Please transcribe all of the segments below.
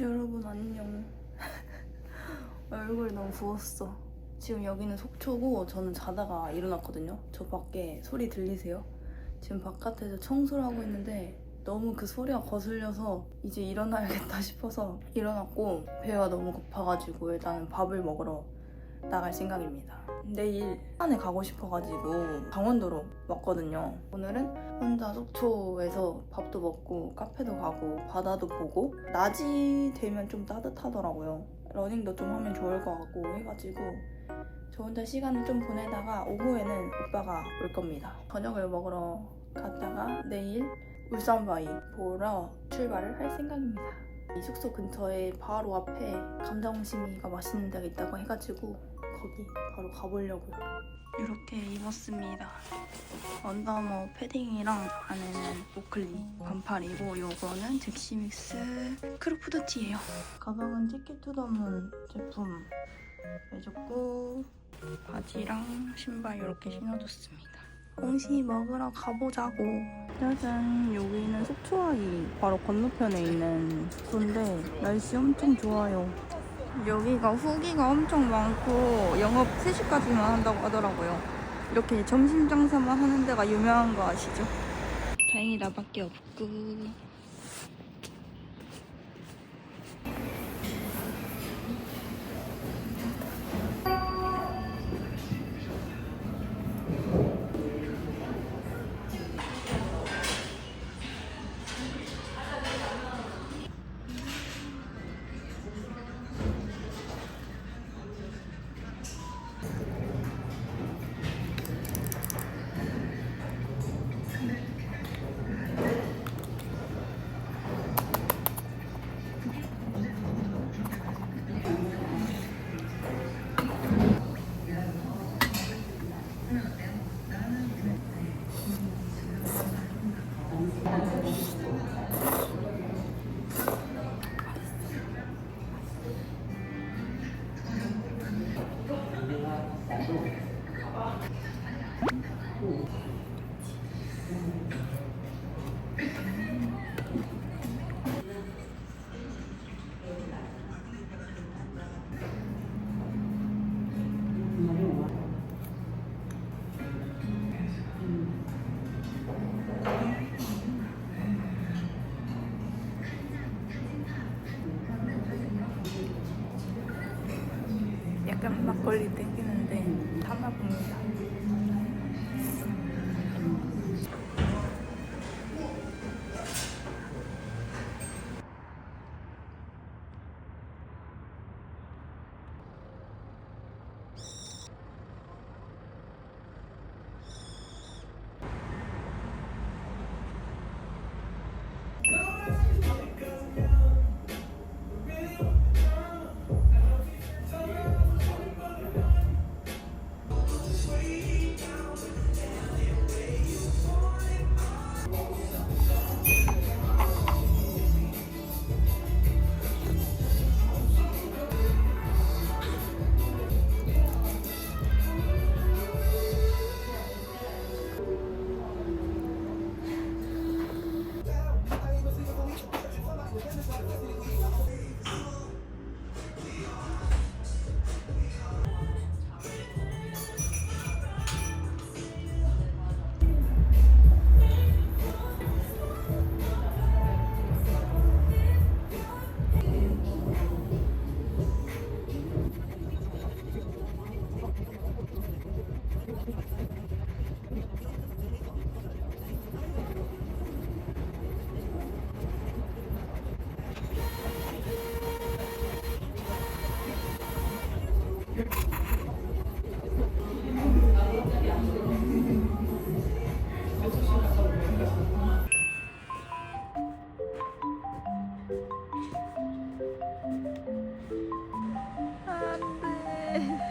여러분 안녕. 얼굴이 너무 부었어. 지금 여기는 속초고 저는 자다가 일어났거든요. 저 밖에 소리 들리세요? 지금 바깥에서 청소를 하고 있는데 너무 그 소리가 거슬려서 이제 일어나야겠다 싶어서 일어났고 배가 너무 고파가지고 일단은 밥을 먹으러 나갈 생각입니다. 내일 산에 가고 싶어가지고 강원도로 왔거든요. 오늘은 혼자 속초에서 밥도 먹고 카페도 가고 바다도 보고 낮이 되면 좀 따뜻하더라고요. 러닝도 좀 하면 좋을 것 같고 해가지고 저 혼자 시간을 좀 보내다가 오후에는 오빠가 올 겁니다. 저녁을 먹으러 갔다가 내일 울산바위 보러 출발을 할 생각입니다. 이 숙소 근처에 바로 앞에 감자옹심이가 맛있는 데가 있다고 해가지고 거기 바로 가보려고요. 이렇게 입었습니다. 언더머 패딩이랑 안에는 오클리 반팔이고 요거는 잭시믹스 크루프드티예요. 가방은 티켓투더문 제품 해줬고 바지랑 신발 이렇게 신어줬습니다. 공시 먹으러 가보자고. 짜잔, 여기는 속초아이 바로 건너편에 있는 숙소인데 날씨 엄청 좋아요. 여기가 후기가 엄청 많고 영업 3시까지만 한다고 하더라고요. 이렇게 점심 장사만 하는 데가 유명한 거 아시죠? 다행히 나밖에 없고.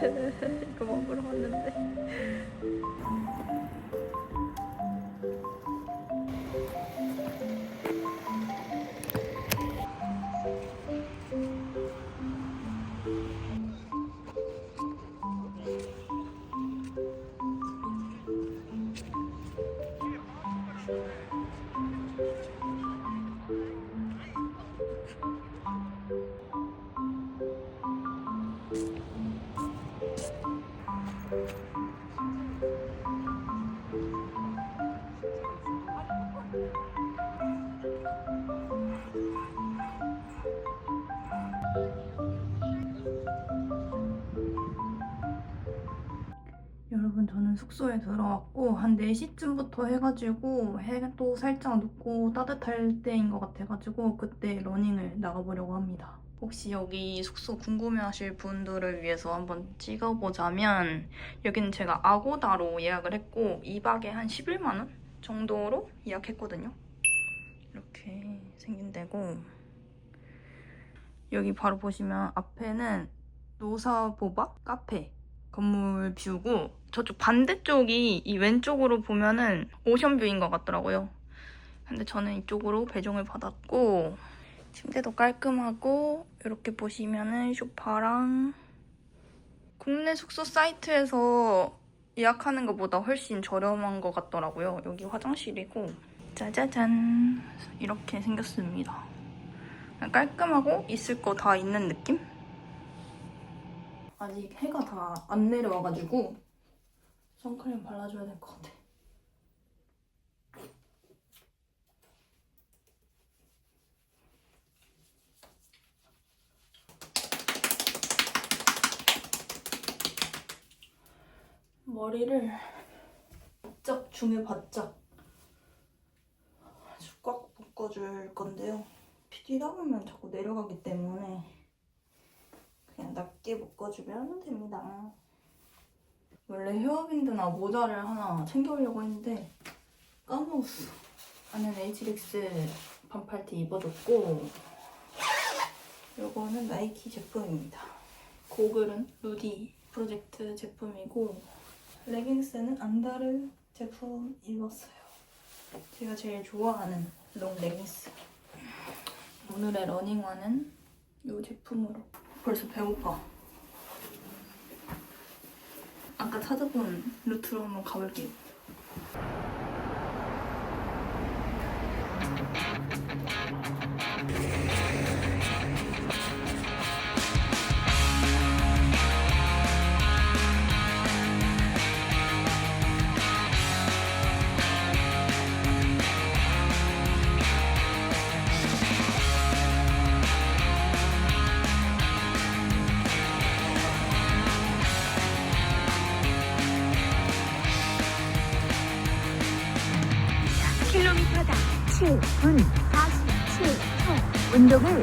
Yeah. 여러분 저는 숙소에 들어왔고 한 4시쯤부터 해가지고 해도 살짝 늦고 따뜻할 때인 것 같아가지고 그때 러닝을 나가보려고 합니다. 혹시 여기 숙소 궁금해하실 분들을 위해서 한번 찍어보자면 여기는 제가 아고다로 예약을 했고 2박에 한 11만 원 정도로 예약했거든요. 이렇게 생긴 데고 여기 바로 보시면 앞에는 노사보바 카페 건물 뷰고 저쪽 반대쪽이 이 왼쪽으로 보면은 오션뷰인 것 같더라고요. 근데 저는 이쪽으로 배정을 받았고 침대도 깔끔하고 이렇게 보시면은 소파랑 국내 숙소 사이트에서 예약하는 것보다 훨씬 저렴한 것 같더라고요. 여기 화장실이고 짜자잔 이렇게 생겼습니다. 깔끔하고 있을 거 다 있는 느낌? 아직 해가 다 안 내려와가지고 선크림 발라줘야 될 것 같아. 머리를 바짝 중에 바짝 아주 꽉 묶어줄 건데요. 뛰다 보면 자꾸 내려가기 때문에 그냥 낮게 묶어주면 됩니다. 원래 헤어밴드나 모자를 하나 챙겨오려고 했는데 까먹었어. 안에는 HRX 반팔티 입어줬고 요거는 나이키 제품입니다. 고글은 루디 프로젝트 제품이고 레깅스는 안다르 제품 입었어요. 제가 제일 좋아하는 롱 레깅스. 오늘의 러닝화는 이 제품으로. 벌써 배고파. 아까 찾아본 루트로 한번 가볼게요. พี่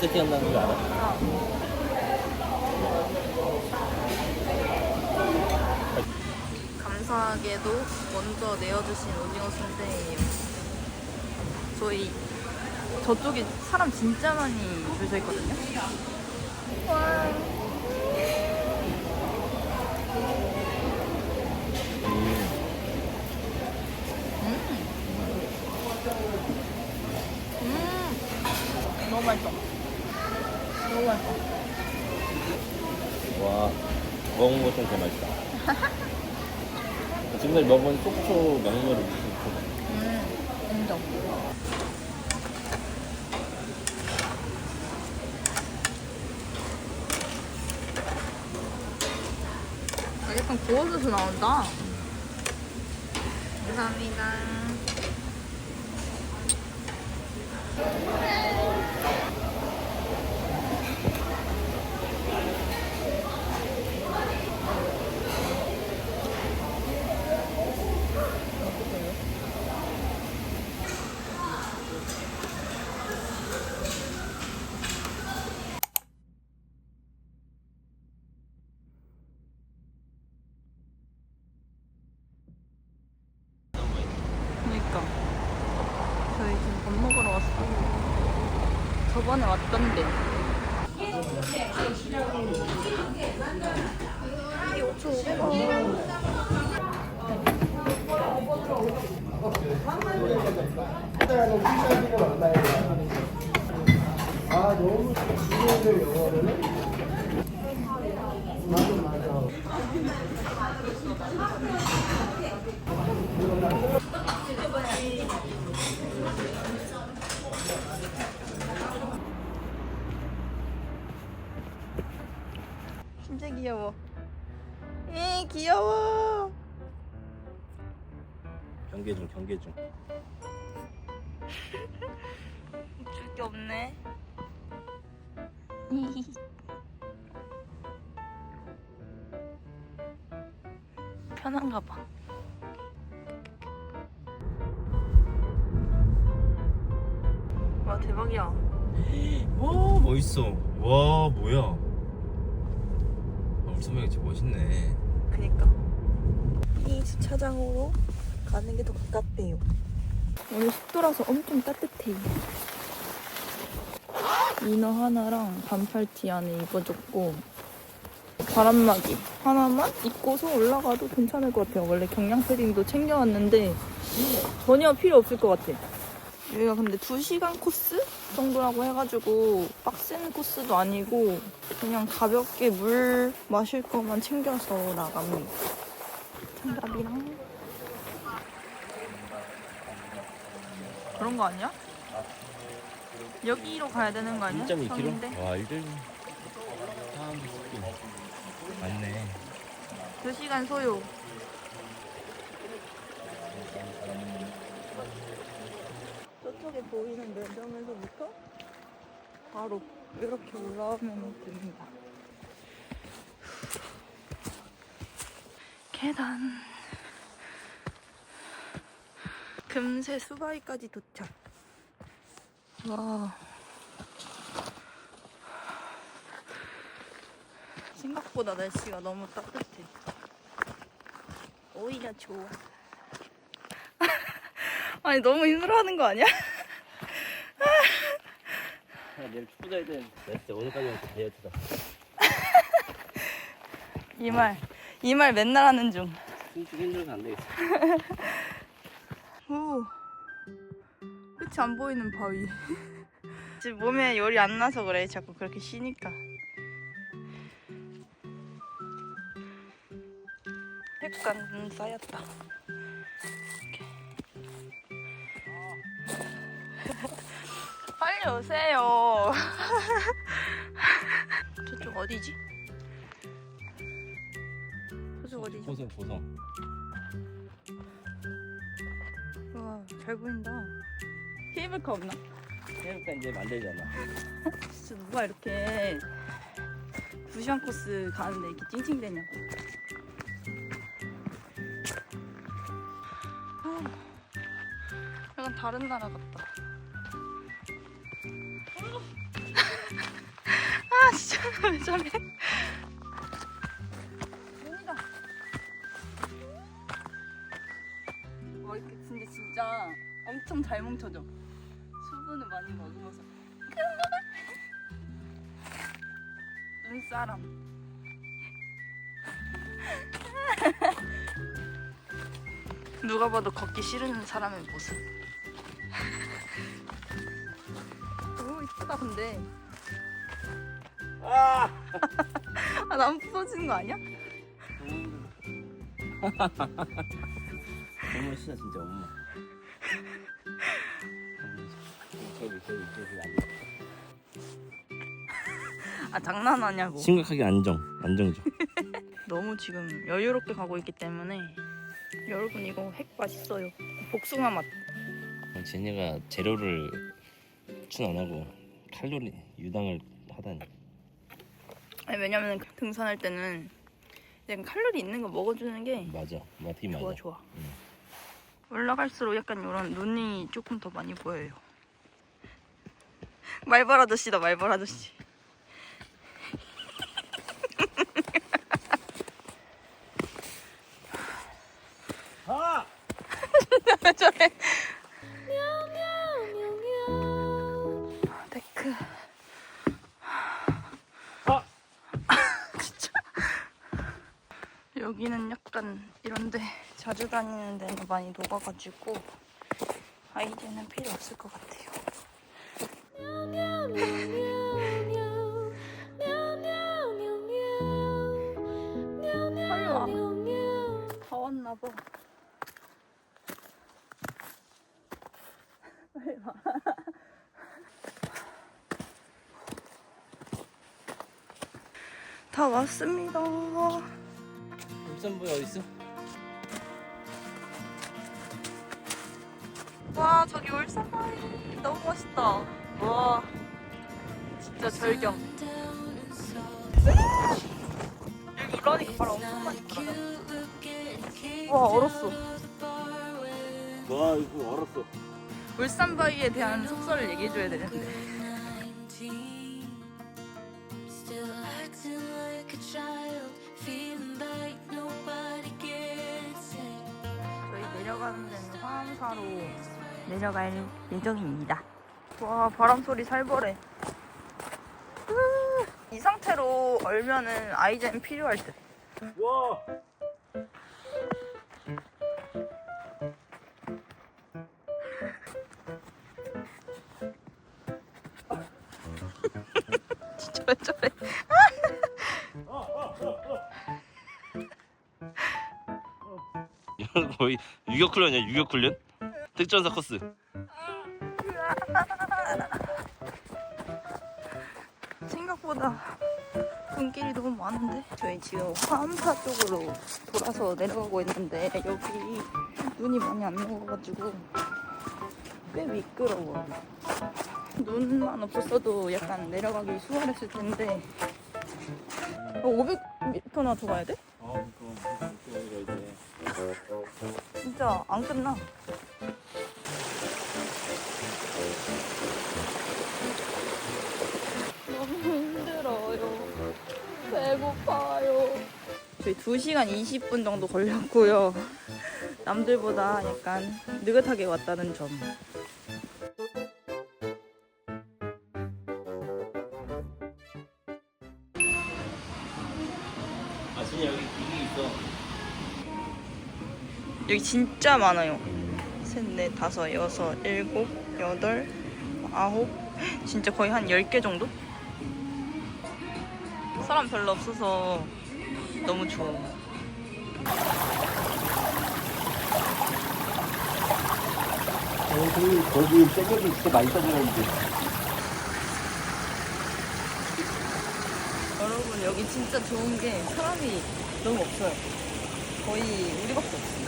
세팅한다는 거 알아? 감사하게도 먼저 내어주신 오징어 순대예요. 저희 저쪽에 사람 진짜 많이 줄 서 있거든요. 와. 음. 너무 맛있어. 너무 맛있어. 와 먹은 것중 제일 맛있다. 지금까지 먹은 속초 명물을 무슨 음, 인정. 아, 약간 구워져서 나온다. 감사합니다. 그니까 저희 지금 밥 먹으러 왔어요 저번에 왔던데 이게 5,500원 진짜 귀여워. 에 귀여워. 경계 중 경계 중. 줄 게 없네 편한가 봐 와 대박이야 와 멋있어. 와 뭐야? 아, 우리 선배가 진짜 멋있네. 그니까 이 주차장으로 가는 게 더 가깝대요 오늘 습도라서 엄청 따뜻해 이너 하나랑 반팔티 안에 입어줬고 바람막이 하나만 입고서 올라가도 괜찮을 것 같아요. 원래 경량 패딩도 챙겨왔는데 전혀 필요 없을 것 같아 여기가 근데 2시간 코스 정도라고 해가지고 빡센 코스도 아니고 그냥 가볍게 물 마실 것만 챙겨서 나갑니다. 장갑이랑. 그런 거 아니야? 여기로 가야 되는 거 아니야? 1.2km? 성인데? 와 1.2. 사람도 있긴 많네. 2시간 소요 저쪽에 보이는 매점에서부터 바로 이렇게 올라오면 됩니다 계단 금세 수바이까지 도착 와 생각보다 날씨가 너무 따뜻해 오히려 좋아 아니 너무 힘들어하는 거 아니야? 아, 내일 축구 자야 되는데 나 진짜 오늘까지는 다이어트다. 이 말 이 말 맨날 하는 중 숨쉬기 힘들어서 안 되겠어. 오, 끝이 안 보이는 바위. 지금 몸에 열이 안 나서 그래. 자꾸 그렇게 쉬니까. 약간 쌓였다. 빨리 오세요. 저쪽 어디지? 저쪽 어디지? 보성 보성. 와, 잘 보인다. 케이블카 없나? 그러니까 이제 만들잖아. 진짜 누가 이렇게 2시간 코스 가는데 이렇게 찡찡대냐고. 아, 약간 다른 나라 같다. 아, 진짜 왜 저래? 눈이다. 와, 이렇게 근데 진짜 엄청 잘 뭉쳐져. 많이 먹으면서. 눈사람. 누가 봐도 걷기 싫은 사람의 모습. 오 이쁘다 근데. 아! 아 나무 부서지는 거 아니야? 엄마 진짜 진짜 엄마. 저기 저기 저기. 아 장난하냐고. 심각하게 안정 안정 좀. 너무 지금 여유롭게 가고 있기 때문에 여러분 이거 핵 맛있어요. 복숭아 맛. 쟤네가 재료를 추천 안 하고 칼로리 유당을 하다니. 아니 왜냐면 등산할 때는 약간 칼로리 있는 거 먹어주는 게 맞아, 맞긴 맞아. 좋아 좋아. 응. 올라갈수록 약간 이런 눈이 조금 더 많이 보여요. 말벌 아저씨다 말벌 아저씨. 아! 왜 저래? 데크. 아! 진짜. 여기는 약간 이런데 자주 다니는 데는 많이 녹아가지고 아이디는 필요 없을 것 같아요. 다 왔습니다. 울산보이 어디 있어? 와 저기 울산바위 너무 멋있다. 와 진짜 절경. 여기 러닝 바로 엄청 많이 가다. 와 얼었어. 와 이거 얼었어. 울산바위에 대한 속설을 얘기해줘야 되는데. 저희 내려가는 데는 화암사로 내려갈 예정입니다. 와 바람 소리 살벌해. 으, 이 상태로 얼면은 아이젠 필요할 듯. 와. 진짜 왜 저래? 이건 거의 유격 훈련이야 유격 훈련? 특전사 코스. 생각보다 눈길이 너무 많은데 저희 지금 화암사 쪽으로 돌아서 내려가고 있는데 여기 눈이 많이 안 녹아가지고 꽤 미끄러워 눈만 없었어도 약간 내려가기 수월했을 텐데 500m나 더 가야 돼? 어, 이제. 진짜 안 끝나 저희 2시간 20분 정도 걸렸고요. 남들보다 약간 느긋하게 왔다는 점. 아 진짜 여기 기둥 있어. 여기 진짜 많아요. 셋, 넷, 다섯, 여섯, 일곱, 여덟, 아홉. 진짜 거의 한 10개 정도? 사람 별로 없어서 너무 좋아 어, 거기 쇠고기 진짜 많이 써먹었는데. 여러분 여기 진짜 좋은 게 사람이 너무 없어요. 거의 우리밖에 없어요.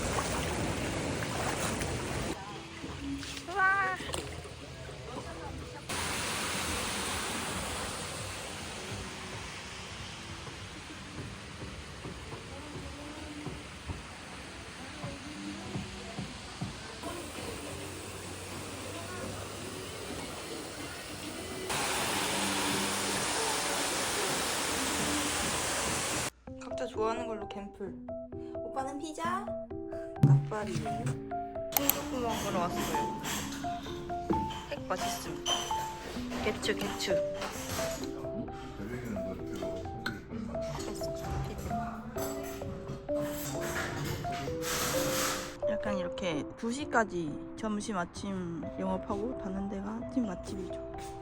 좋아하는 걸로 캠플. 오빠는 피자, 닭발이에요. 킹크구 먹으러 왔어요. 핵 맛있음. 개추 개추. 약간 이렇게 2시까지 점심 아침 영업하고 닫는 데가 찐 맛집이죠.